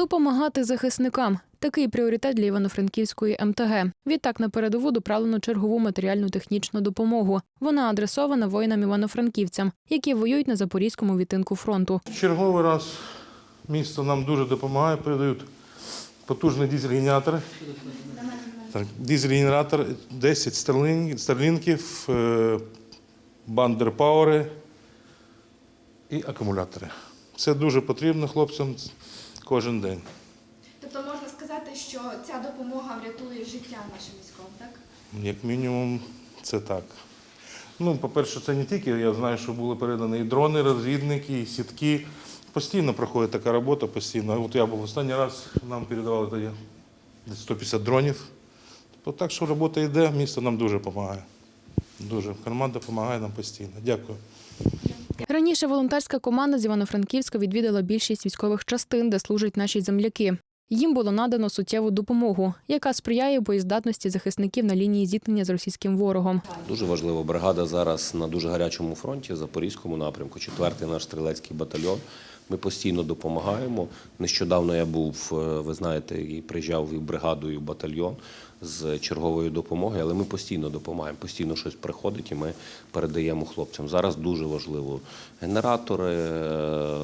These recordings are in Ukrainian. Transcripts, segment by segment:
Допомагати захисникам такий пріоритет для Івано-Франківської МТГ. Відтак на передову доправлено чергову матеріальну технічну допомогу. Вона адресована воїнам івано-франківцям, які воюють на запорізькому відтинку фронту. Черговий раз місто нам дуже допомагає, передають потужні дизель-генератори. Так, дизель-генератор 10 старлін- старлінків, е, бандерпауери і акумулятори. Це дуже потрібно хлопцям кожен день. Тобто можна сказати, що ця допомога врятує життя нашим військовим, так? Як мінімум, це так. Ну, по-перше, це не тільки, я знаю, що були передані і дрони, розвідники, і сітки. Постійно проходить така робота, постійно. От я був останній раз, нам передавали тоді 150 дронів. Тобто так, що робота йде, місто нам дуже допомагає. Дуже. Команда допомагає нам постійно. Дякую. Раніше волонтерська команда з Івано-Франківська відвідала більшість військових частин, де служать наші земляки. Їм було надано суттєву допомогу, яка сприяє боєздатності захисників на лінії зіткнення з російським ворогом. Дуже важлива бригада зараз на дуже гарячому фронті, Запорізькому напрямку, четвертий наш стрілецький батальйон. Ми постійно допомагаємо. Нещодавно я був, е, ви знаєте, і приїжджав і в бригаду, і батальйон з чергової допомоги, але ми постійно допомагаємо, постійно щось приходить і ми передаємо хлопцям. Зараз дуже важливо генератори, е,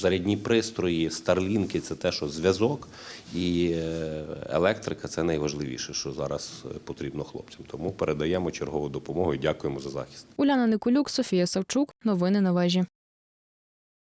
зарядні пристрої, старлінки це те, що зв'язок і е, електрика це найважливіше, що зараз е, потрібно хлопцям. Тому передаємо чергову допомогу і дякуємо за захист. Уляна Никулюк, Софія Савчук. Новини на вежі.